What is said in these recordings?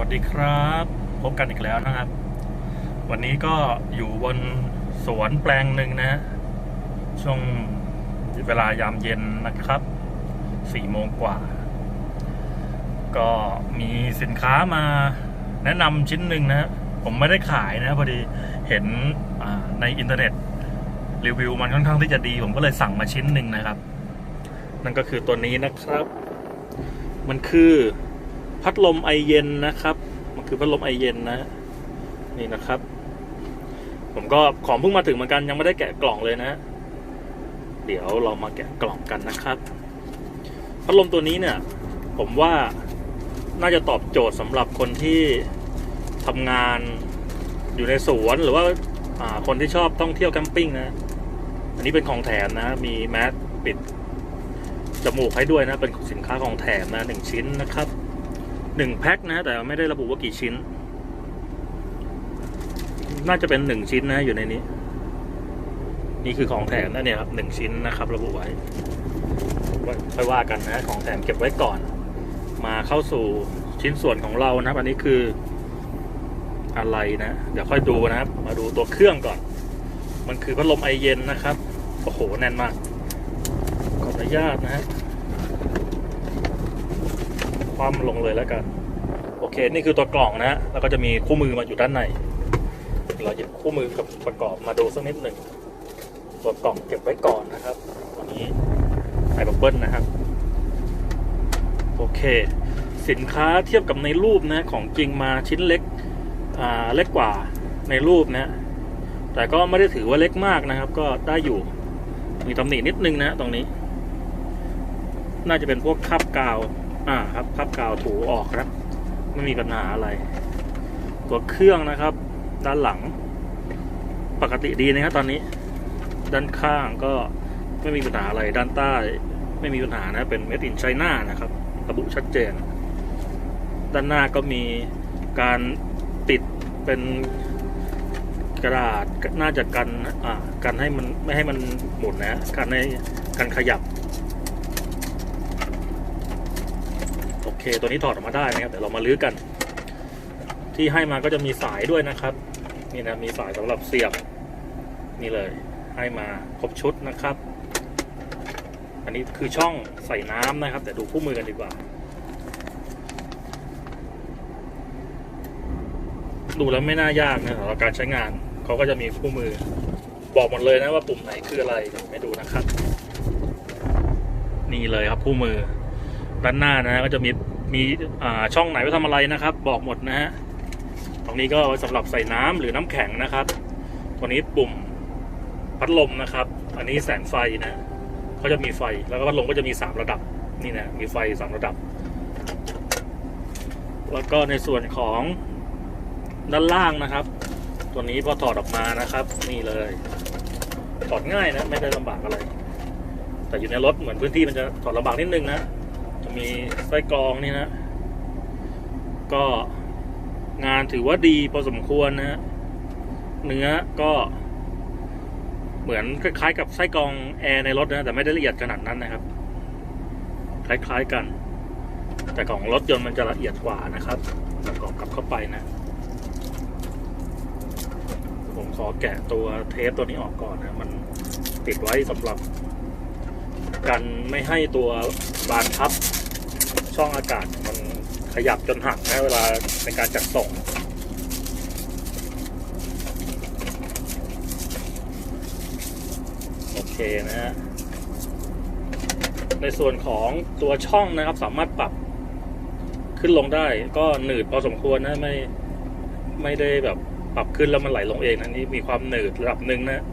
วัสดีครับ พบกันอีกแล้วนะครับ วันนี้ก็อยู่บนสวนแปลงหนึ่งนะ ช่วงเวลายามเย็นนะครับสี่โมงกว่า ก็มีสินค้ามาแนะนำชิ้นหนึ่งนะ ผมไม่ได้ขายนะ พอดีเห็นในอินเทอร์เน็ต รีวิวมันค่อนข้างที่จะดี ผมก็เลยสั่งมาชิ้นหนึ่งนะครับ นั่นก็คือตัวนี้นะครับ มันคือ พัดลมไอเย็นนะครับ มันคือพัดลมไอเย็นนะ นี่นะครับ ผมก็ของเพิ่งมาถึงเหมือนกันยังไม่ได้แกะกล่องเลยนะ เดี๋ยวเรามาแกะกล่องกันนะครับ พัดลมตัวนี้เนี่ย ผมว่าน่าจะตอบโจทย์สำหรับคนที่ทำงานอยู่ในสวนหรือว่าคนที่ชอบท่องเที่ยวแคมปิ้งนะ อันนี้เป็นของแถมนะ มีแมสปิดจมูกให้ด้วยนะ เป็นสินค้าของแถมนะหนึ่งชิ้นนะครับ หนึ่งแพ็คนะ แต่ไม่ได้ระบุว่ากี่ชิ้น น่าจะเป็นหนึ่งชิ้นนะอยู่ในนี้ นี่คือของแถมนะเนี่ยครับหนึ่งชิ้นนะครับ ระบุไว้ค่อยว่ากันนะ ของแถมเก็บไว้ก่อน มาเข้าสู่ชิ้นส่วนของเรานะครับ อันนี้คืออะไรนะ เดี๋ยวค่อยดูนะครับ มาดูตัวเครื่องก่อน มันคือพัดลมไอเย็นนะครับ โอ้โห แน่นมาก ขออนุญาตนะฮะ คว่ำลงเลยแล้วกัน โอเค นี่คือตัวกล่องนะฮะแล้วก็จะมีคู่มือมาอยู่ด้านใน เราหยิบคู่มือกับประกอบมาดูสักนิดหนึ่ง ตัวกล่องเก็บไว้ก่อนนะครับตัวนี้ไอบับเบิ้ลนะครับ โอเค สินค้าเทียบกับในรูปนะของจริงมาชิ้นเล็ก อ่า เล็กกว่าในรูปนะ แต่ก็ไม่ได้ถือว่าเล็กมากนะครับ ก็ได้อยู่ มีตำหนินิดนึงนะตรงนี้ น่าจะเป็นพวกคาบกาว อ่าครับคราบกาวถูออกครับไม่มีปัญหาอะไร ตัวเครื่องนะครับ ด้านหลัง ปกติดีนะครับตอนนี้ ด้านข้างก็ไม่มีปัญหาอะไรด้านใต้ ไม่มีปัญหานะเป็น made in China นะครับ ระบุชัดเจน ด้านหน้าก็มีการติดเป็นกระดาษน่าจะกันอ่ากันให้มันไม่ให้มันหมุนนะกันให้กันขยับ โอ เค ตัวนี้ถอดออกมาได้นะครับเดี๋ยวเรามาลื้อกัน ที่ให้มาก็จะมีสายด้วยนะครับ นี่นะมีสายสำหรับเสียบ นี่เลย ให้มาครบชุดนะครับ อันนี้คือช่องใส่น้ำนะครับ แต่ดูคู่มือกันดีกว่า ดูแล้วไม่น่ายากนะสำหรับการใช้งานเขาก็จะมีคู่มือ บอกหมดเลยนะว่าปุ่มไหนคืออะไรไม่ดูนะครับ นี่เลยครับคู่มือด้านหน้านะก็จะมี มีช่องไหนไว้ทำอะไรนะครับ บอกหมดนะฮะตรงนี้ก็ไว้สำหรับใส่น้ำหรือน้ำแข็งนะครับตัวนี้ปุ่มพัดลมนะครับ อันนี้แสงไฟนะเขาจะมีไฟแล้วก็พัดลมก็จะมีสามระดับนี่นะมีไฟสามระดับ แล้วก็ในส่วนของด้านล่างนะครับ ตัวนี้พอถอดออกมานะครับ นี่เลยถอดง่ายนะ ไม่ได้ลำบากอะไร แต่อยู่ในรถเหมือนพื้นที่มันจะถอดลำบากนิดนึงนะ มีไส้กรองนี่นะ ก็งานถือว่าดีพอสมควรนะฮะเนื้อก็เหมือนคล้ายๆ กับไส้กรองแอร์ในรถนะ แต่ไม่ได้ละเอียดขนาดนั้นนะครับ คล้ายๆกัน แต่ของรถยนต์มันจะละเอียดกว่านะครับประกอบกลับเข้าไปนะ ผมขอแกะตัวเทปตัวนี้ออกก่อนนะ มันติดไว้สำหรับกันไม่ให้ตัวบานพับ ช่องอากาศมันขยับจนหักนะเวลาในการจัดส่งโอเคนะฮะในส่วนของตัวช่องนะครับสามารถปรับขึ้นลงได้ก็หนืดพอสมควรนะไม่ไม่ได้แบบปรับขึ้นแล้วมันไหลลงเองนะนี่มีความหนืดระดับหนึ่งนะ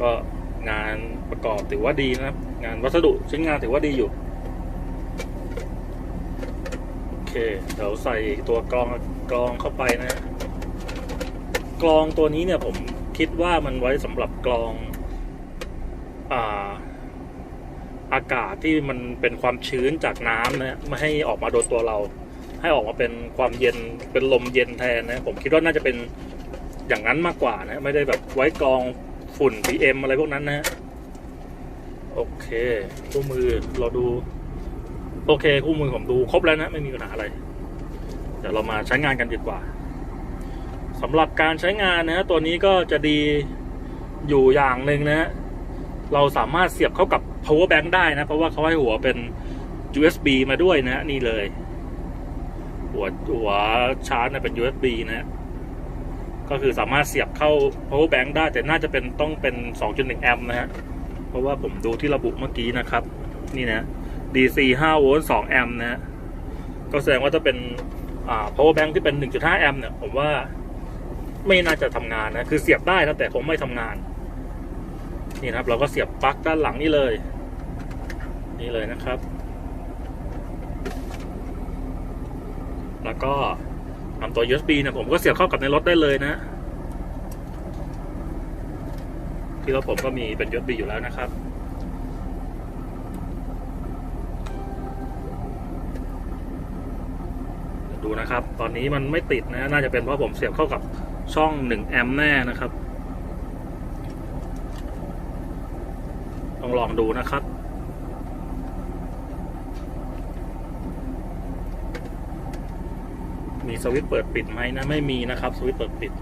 ก็งานประกอบถือว่าดีนะครับ งานวัสดุชิ้นงานถือว่าดีอยู่ โอ เค เดี๋ยวใส่ตัวกรองกรองเข้าไปนะ กรองตัวนี้เนี่ยผมคิดว่ามันไว้สำหรับกรองอ่าอากาศที่มันเป็นความชื้นจากน้ำนะไม่ให้ออกมาโดนตัวเรา ให้ออกมาเป็นความเย็นเป็นลมเย็นแทนนะ ผมคิดว่าน่าจะเป็นอย่างนั้นมากกว่านะ ไม่ได้แบบไว้กรองฝุ่น PM อะไรพวกนั้นนะฮะโอเคคู่มือเราดู โอเคคู่มือผมดูครบแล้วนะ ไม่มีปัญหาอะไร เดี๋ยวเรามาใช้งานกันดีกว่าสำหรับการใช้งานนะ ตัวนี้ก็จะดีอยู่อย่างหนึ่งนะ เราสามารถเสียบเข้ากับ power bank ได้นะ เพราะว่าเขาให้หัวเป็น USB มาด้วยนะ นี่เลย หัวหัวชาร์จนะเป็น USB นะ ก็คือสามารถเสียบเข้า power bank ได้ แต่น่าจะเป็นต้องเป็น 2.1 แอมป์นะฮะ เพราะว่าผมดูที่ระบุเมื่อกี้นะครับ นี่นะ DC 5โวลต์2แอมป์นะ ก็แสดงว่าถ้าเป็นอ่า power bank ที่เป็น 1.5 แอมป์เนี่ย ผมว่าไม่น่าจะทำงานนะ คือเสียบได้นะแต่คงไม่ทำงาน นี่นะครับ เราก็เสียบปลั๊กด้านหลังนี่เลย นี่เลยนะครับ แล้วก็นำตัว USB เนี่ยผมก็เสียบเข้ากับในรถได้เลยนะ ที่รถผมก็มีเป็น USB อยู่แล้วนะครับ ดูนะครับ ตอนนี้มันไม่ติดนะ น่าจะเป็นเพราะผมเสียบเข้ากับช่อง1แอมป์แน่นะครับต้องลองดูนะครับ มีสวิตช์เปิดปิดไหมนะ ไม่มีนะครับ สวิตช์เปิดปิด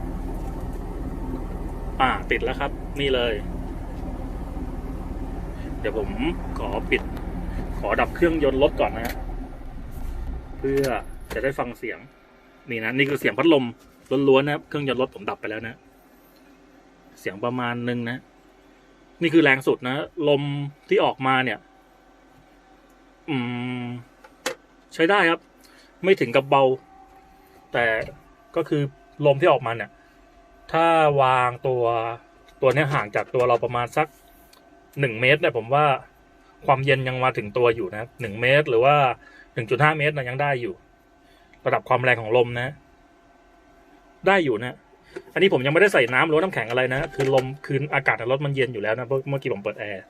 อ่า ติดแล้วครับ นี่เลย เดี๋ยวผมขอปิด ขอดับเครื่องยนต์รถก่อนนะ เพื่อ จะได้ฟังเสียง นี่นะนี่คือเสียงพัดลมล้วนๆนะครับเครื่องยนต์รถผมดับไปแล้วนะ เสียงประมาณนึงนะ นี่คือแรงสุดนะ ลมที่ออกมาเนี่ย อืม ใช้ได้ครับ ไม่ถึงกับเบา แต่ก็คือลมที่ออกมาเนี่ย ถ้าวางตัวตัวนี้ห่างจากตัวเราประมาณสักหนึ่งเมตรเนี่ยผมว่าความเย็นยังมาถึงตัวอยู่นะหนึ่งเมตร หรือว่าหนึ่งจุดห้าเมตรนะยังได้อยู่ ระดับความแรงของลมนะ ได้อยู่นะ อันนี้ผมยังไม่ได้ใส่น้ำหรือน้ำแข็งอะไรนะ คือลมคืออากาศในรถมันเย็นอยู่แล้วนะ เมื่อกี้ผมเปิดแอร์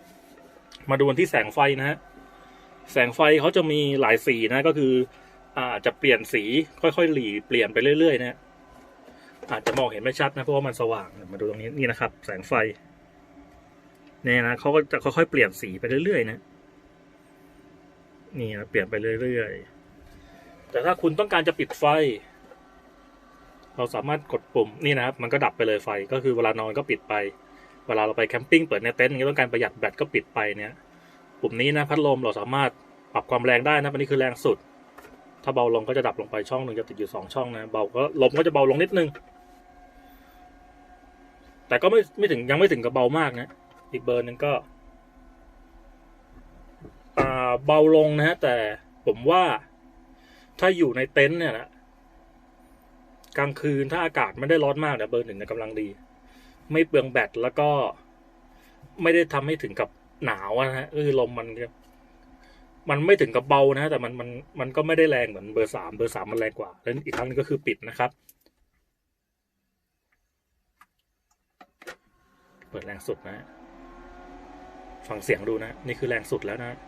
มาดูันที่แสงไฟนะฮะ แสงไฟเขาจะมีหลายสีนะ ก็คืออาจจะเปลี่ยนสีค่อยๆหลีเปลี่ยนไปเรื่อยๆนะอาจจะมองเห็นไม่ชัดนะเพราะว่ามันสว่าง มาดูตรงนี้นี่นะครับ แสงไฟเนี่ยนะเขาก็จะค่อยๆเปลี่ยนสีไปเรื่อยๆนะ นี่นะเปลี่ยนไปเรื่อยๆ แต่ถ้าคุณต้องการจะปิดไฟ เราสามารถกดปุ่มนี่นะครับ มันก็ดับไปเลยไฟ ก็คือเวลานอนก็ปิดไป เวลาเราไปแคมปิ้งเปิดในเต็นท์อย่างนี้ต้องการประหยัดแบตก็ปิดไปเนี่ย ปุ่มนี้นะพัดลมเราสามารถปรับความแรงได้นะอันนี้คือแรงสุด ถ้าเบาลงก็จะดับลงไปช่องหนึ่งจะติดอยู่สองช่องนะ เบาก็ลมก็จะเบาลงนิดนึง แต่ก็ไม่ไม่ถึงยังไม่ถึงกับเบามากนะ อีกเบอร์หนึ่งก็อ่าเบาลงนะฮะแต่ผมว่า ถ้าอยู่ในเต็นท์เนี่ยนะกลางคืนถ้าอากาศไม่ได้ร้อนมากเนี่ยเบอร์หนึ่งเนี่ยกำลังดี ไม่เปลืองแบตแล้วก็ไม่ได้ทำให้ถึงกับหนาวนะฮะคือลมมันมันไม่ถึงกับเบานะ แต่มันมันมันก็ไม่ได้แรงเหมือนเบอร์สามเบอร์สามมันแรงกว่า แล้วอีกครั้งนึงก็คือปิดนะครับ เปิดแรงสุดนะ ฟังเสียงดูนะ นี่คือแรงสุดแล้วนะ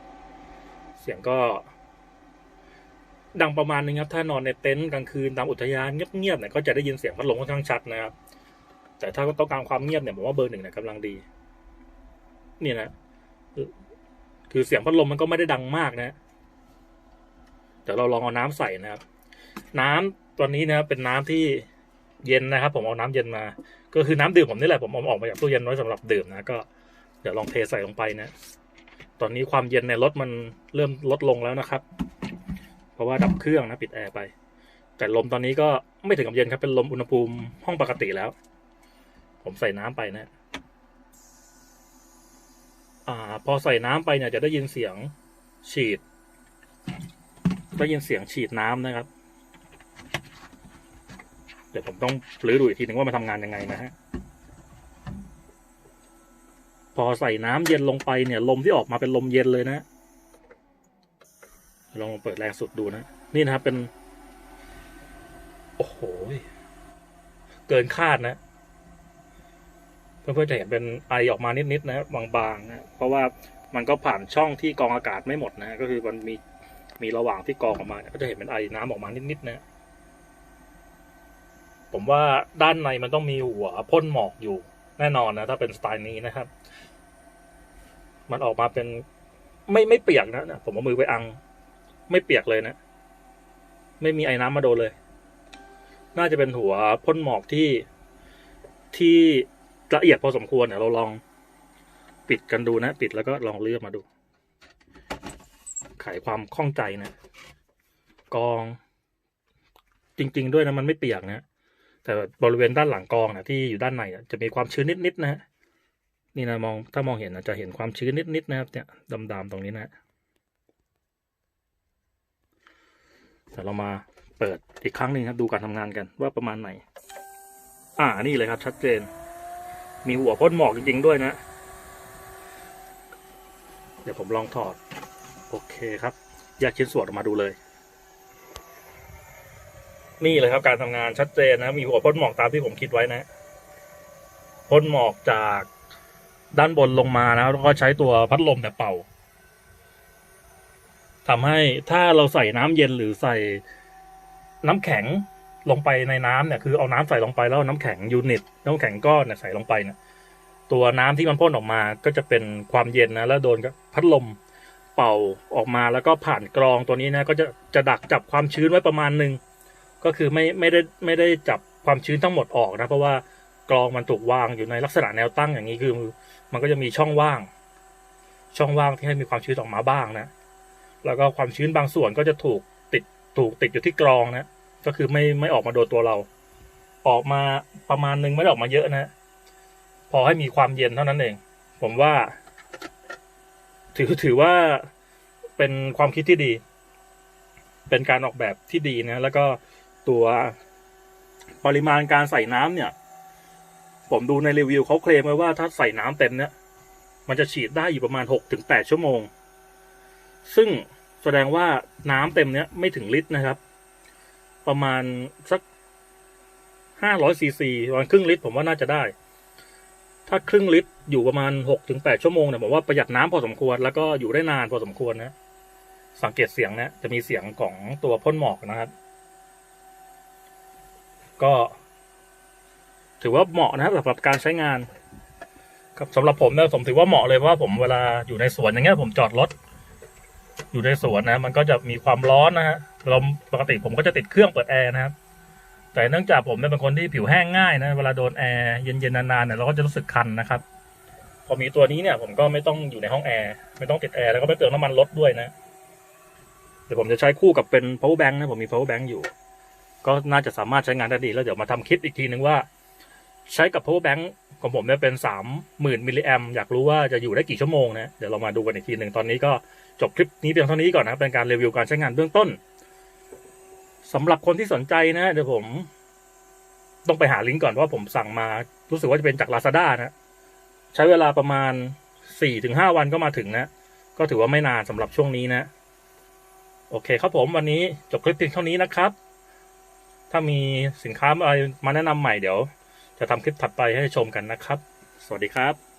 เสียงก็ ดังประมาณนึงครับ ถ้านอนในเต็นท์กลางคืนตามอุทยานเงียบๆเนี่ยก็จะได้ยินเสียงพัดลมค่อนข้างชัดนะครับ แต่ถ้าต้องการความเงียบเนี่ยผมว่าเบอร์หนึ่งเนี่ยกำลังดี นี่นะคือเสียงพัดลมมันก็ไม่ได้ดังมากนะเดี๋ยวเราลองเอาน้ำใส่นะครับ น้ำตัวนี้นะครับเป็นน้ำที่เย็นนะครับ ผมเอาน้ำเย็นมา ก็คือน้ำดื่มผมนี่แหละผมเอาออกมาจากตู้เย็นไว้สำหรับดื่มนะก็เดี๋ยวลองเทใส่ลงไปนะ ตอนนี้ความเย็นในรถมันเริ่มลดลงแล้วนะครับ ราะว่าดับเครื่องนะปิดแอร์ไป แต่ลมตอนนี้ก็ไม่ถึงกับเย็นครับเป็นลมอุณหภูมิห้องปกติแล้ว ผมใส่น้ำไปนะอ่า พอใส่น้ำไปเนี่ยจะได้ยินเสียงฉีดได้ยินเสียงฉีดน้ำนะครับ เดี๋ยวผมต้องรื้อดูอีกทีหนึ่งว่ามันทำงานยังไงนะฮะพอใส่น้ำเย็นลงไปเนี่ย ลมที่ออกมาเป็นลมเย็นเลยนะ ลองเปิดแรงสุดดูนะ นี่นะครับเป็น โอ้โห เกินคาดนะ เพื่อนๆจะเห็นเป็นไอออกมานิดๆนะบางๆนะเพราะว่ามันก็ผ่านช่องที่กองอากาศไม่หมดนะ ก็คือมันมีมีระหว่างที่กองออกมา ก็จะเห็นเป็นไอน้ำออกมานิดๆนะ ผมว่าด้านในมันต้องมีหัวพ่นหมอกอยู่แน่นอนนะ ถ้าเป็นสไตล์นี้นะครับ มันออกมาเป็นไม่ไม่เปียกนะผมเอามือไปอัง ไม่เปียกเลยนะ ไม่มีไอ้น้ำมาโดนเลย น่าจะเป็นหัวพ่นหมอกที่ที่ละเอียดพอสมควรเนี่ยเราลองปิดกันดูนะ ปิดแล้วก็ลองเลือกมาดูไขความข้องใจนะกอง จริง ๆ ด้วยนะมันไม่เปียกนะแต่บริเวณด้านหลังกองนะที่อยู่ด้านในจะมีความชื้นนิดๆนะฮะนี่นะมองถ้ามองเห็นนะจะเห็นความชื้นนิดๆนะครับเนี่ยดำๆตรงนี้นะ แต่เรามาเปิดอีกครั้งหนึ่งครับดูการทำงานกันว่าประมาณไหน อ่านี่เลยครับชัดเจน มีหัวพ่นหมอกจริงๆด้วยนะ เดี๋ยวผมลองถอด โอเคครับแยกชิ้นส่วนออกมาดูเลย นี่เลยครับการทำงานชัดเจนนะ มีหัวพ่นหมอกตามที่ผมคิดไว้นะพ่นหมอกจากด้านบนลงมานะแล้วก็ใช้ตัวพัดลมเนี่ยเป่า ทำให้ถ้าเราใส่น้ำเย็นหรือใส่น้ำแข็งลงไปในน้ำเนี่ยคือเอาน้ำใส่ลงไปแล้วน้ำแข็งยูนิตน้ำแข็งก้อนเนี่ยใส่ลงไปเนี่ยตัวน้ำที่มันพ่นออกมาก็จะเป็นความเย็นนะแล้วโดนพัดลมเป่าออกมาแล้วก็ผ่านกรองตัวนี้นะก็จะจะดักจับความชื้นไว้ประมาณหนึ่งก็คือไม่ไม่ได้ไม่ได้จับความชื้นทั้งหมดออกนะเพราะว่ากรองมันถูกวางอยู่ในลักษณะแนวตั้งอย่างนี้คือ มันก็จะมีช่องว่าง ช่องว่างที่ให้มีความชื้นออกมาบ้างนะ แล้วก็ความชื้นบางส่วนก็จะถูกติดถูกติดอยู่ที่กรองนะ ก็คือไม่ไม่ออกมาโดนตัวเรา ออกมาประมาณหนึ่งไม่ได้ออกมาเยอะนะ พอให้มีความเย็นเท่านั้นเอง ผมว่า ถือถือว่าเป็นความคิดที่ดี เป็นการออกแบบที่ดีนะ แล้วก็ตัวปริมาณการใส่น้ำเนี่ย ผมดูในรีวิวเขาเคลมไว้ว่าถ้าใส่น้ำเต็มเนี่ย มันจะฉีดได้อยู่ประมาณหกถึงแปดชั่วโมง ซึ่งแสดงว่าน้ำเต็มเนี้ยไม่ถึงลิตรนะครับ ประมาณสักห้าร้อยซีซีประมาณครึ่งลิตรผมว่าน่าจะได้ ถ้าครึ่งลิตรอยู่ประมาณหกถึงแปดชั่วโมงเนี่ยผมว่าประหยัดน้ำพอสมควร แล้วก็อยู่ได้นานพอสมควรนะ สังเกตเสียงนะจะมีเสียงของตัวพ่นหมอกนะครับ ก็ ถือว่าเหมาะนะครับสำหรับการใช้งานครับสำหรับผมเนี่ยผมถือว่าเหมาะเลยเพราะว่าผมเวลาอยู่ในสวนอย่างเงี้ยผมจอดรถ อยู่ในสวนนะ มันก็จะมีความร้อนนะฮะเราปกติผมก็จะติดเครื่องเปิดแอร์นะครับ แต่เนื่องจากผมเป็นคนที่ผิวแห้งง่ายนะเวลาโดนแอร์เย็นๆนานๆเนี่ยเราก็จะรู้สึกคันนะครับ พอมีตัวนี้เนี่ย ผมก็ไม่ต้องอยู่ในห้องแอร์ไม่ต้องติดแอร์แล้วก็ไม่เปลืองน้ำมันรถด้วยนะเดี๋ยวผมจะใช้คู่กับเป็น power bank นะผมมี power bank อยู่ ก็น่าจะสามารถใช้งานได้ดี แล้วเดี๋ยวมาทำคลิปอีกทีนึงว่า ใช้กับ power bank ของผมเนี่ยเป็นสามหมื่นมิลลิแอมอยากรู้ว่าจะอยู่ได้กี่ชั่วโมงนะ เดี๋ยวเรามาดูกันอีกทีหนึ่งตอนนี้ก็จบคลิปนี้เพียงเท่านี้ก่อนนะ เป็นการรีวิวการใช้งานเบื้องต้นสำหรับคนที่สนใจนะ เดี๋ยวผม ต้องไปหาลิงก์ก่อนเพราะว่าผมสั่งมา รู้สึกว่าจะเป็นจาก Lazada นะ ใช้เวลาประมาณสี่ถึงห้าวันก็มาถึงนะ ก็ถือว่าไม่นานสำหรับช่วงนี้นะ โอเคครับผมวันนี้จบคลิปเพียงเท่านี้นะครับ ถ้ามีสินค้าอะไรมาแนะนำใหม่เดี๋ยว จะทำคลิปถัดไปให้ชมกันนะครับ สวัสดีครับ